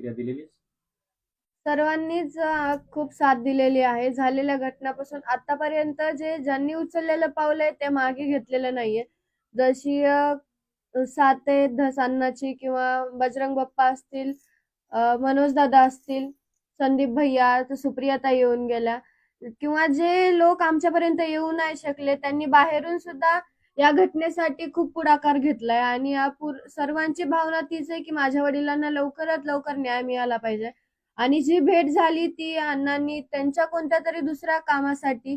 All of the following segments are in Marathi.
प्रतिक्रिया दिलेली सर्वांनीच खूप साथ दिलेली आहे. झालेल्या घटनापासून आतापर्यंत जे ज्यांनी उचललेलं पाऊल आहे ते मागे घेतलेलं नाहीये. जशी साते साथ किंवा बजरंग बाप्पा असतील मनोज दादा असतील संदीप भैया सुप्रियाता येऊन गेल्या. किंवा जे लोक आमच्यापर्यंत येऊ नाही शकले त्यांनी बाहेरून सुद्धा या घटनेसाठी खूप पुढाकार घेतलाय आणि या पूर- सर्वांची भावना तीच आहे की माझ्या वडिलांना लवकरात लवकर न्याय मिळाला पाहिजे. आणि जी भेट झाली ती अण्णांनी त्यांच्या कोणत्या तरी दुसऱ्या कामासाठी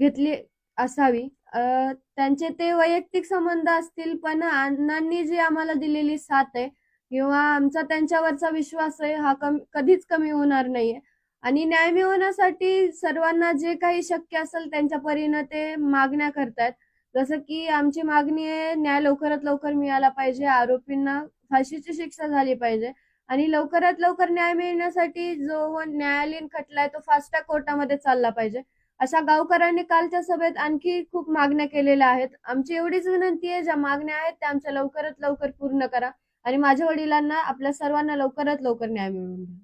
घेतली असावी. त्यांचे ते वैयक्तिक संबंध असतील पण अण्णांनी जी आम्हाला दिलेली साथ आहे किंवा आमचा त्यांच्यावरचा विश्वास आहे हा कमी कधीच कमी होणार नाहीये. आणि न्याय मिळवण्यासाठी सर्वांना जे काही शक्य असेल त्यांच्या परीनं ते मागण्या करतायत. जसं की आमची मागणी आहे न्याय लवकरात लवकर मिळाला पाहिजे आरोपींना फाशीची शिक्षा झाली पाहिजे. आणि लवकरात लवकर न्याय मिळण्यासाठी जो न्यायालयीन खटला आहे तो फास्ट ट्रॅक कोर्टामध्ये चालला पाहिजे. अशा गावकऱ्यांनी कालच्या सभेत आणखी खूप मागण्या केलेल्या आहेत. आमची एवढीच विनंती आहे ज्या मागण्या आहेत त्या आमच्या लवकरात लवकर पूर्ण करा. आणि माझ्या वडिलांना आपल्या सर्वांना लवकरात लवकर न्याय मिळवून द्या.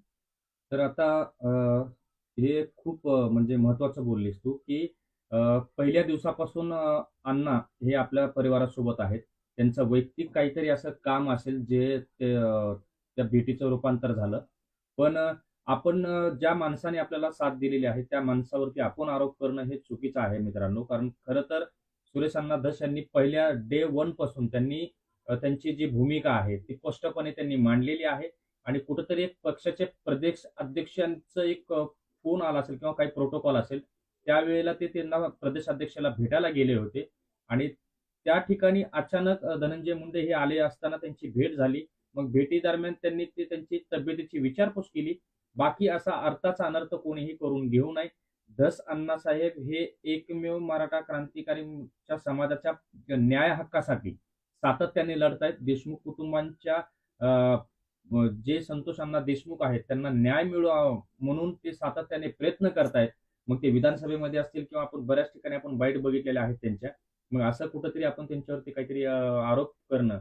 तर आता हे खूप म्हणजे महत्वाचं बोललीस तू की पहिल्या दिवसापासून अण्णा हे आपल्या परिवारासोबत आहेत. त्यांचं वैयक्तिक काहीतरी असं काम असेल जे त्या भेटीचं रूपांतर झालं. पण आपण ज्या माणसाने आपल्याला साथ दिलेली आहे त्या माणसावरती आपण आरोप करणं हे चुकीचं आहे मित्रांनो. कारण खरं तर सुरेश अण्णा धस यांनी पहिल्या डे वनपासून त्यांनी त्यांची जी भूमिका आहे ती स्पष्टपणे त्यांनी मांडलेली आहे. आणि कुठंतरी एक पक्षाचे प्रदेश अध्यक्षांचं एक फोन आला असेल किंवा काही प्रोटोकॉल असेल त्यावेळेला ते त्यांना प्रदेश अध्यक्षाला भेटायला गेले होते. आणि त्या ठिकाणी अचानक धनंजय मुंडे हे आले असताना त्यांची भेट झाली. मग भेटी दरम्यान त्यांनी ते त्यांची तब्येतीची विचारपूस केली. बाकी असा अर्थाचा अनर्थ कोणीही करून घेऊ नये. धस अण्णासाहेब हे एकमेव मराठा क्रांतिकारीच्या समाजाच्या न्याय हक्कासाठी सातत्याने लढतायत. देशमुख कुटुंबांच्या जे संतोष अण्णा देशमुख आहेत त्यांना न्याय मिळावा म्हणून ते सातत्याने प्रयत्न करतायत. मग ते विधानसभेमध्ये असतील किंवा आपण बऱ्याच ठिकाणी आपण बाईट बघितलेल्या आहेत त्यांच्या मग असं कुठंतरी आपण त्यांच्यावरती काहीतरी आरोप करणं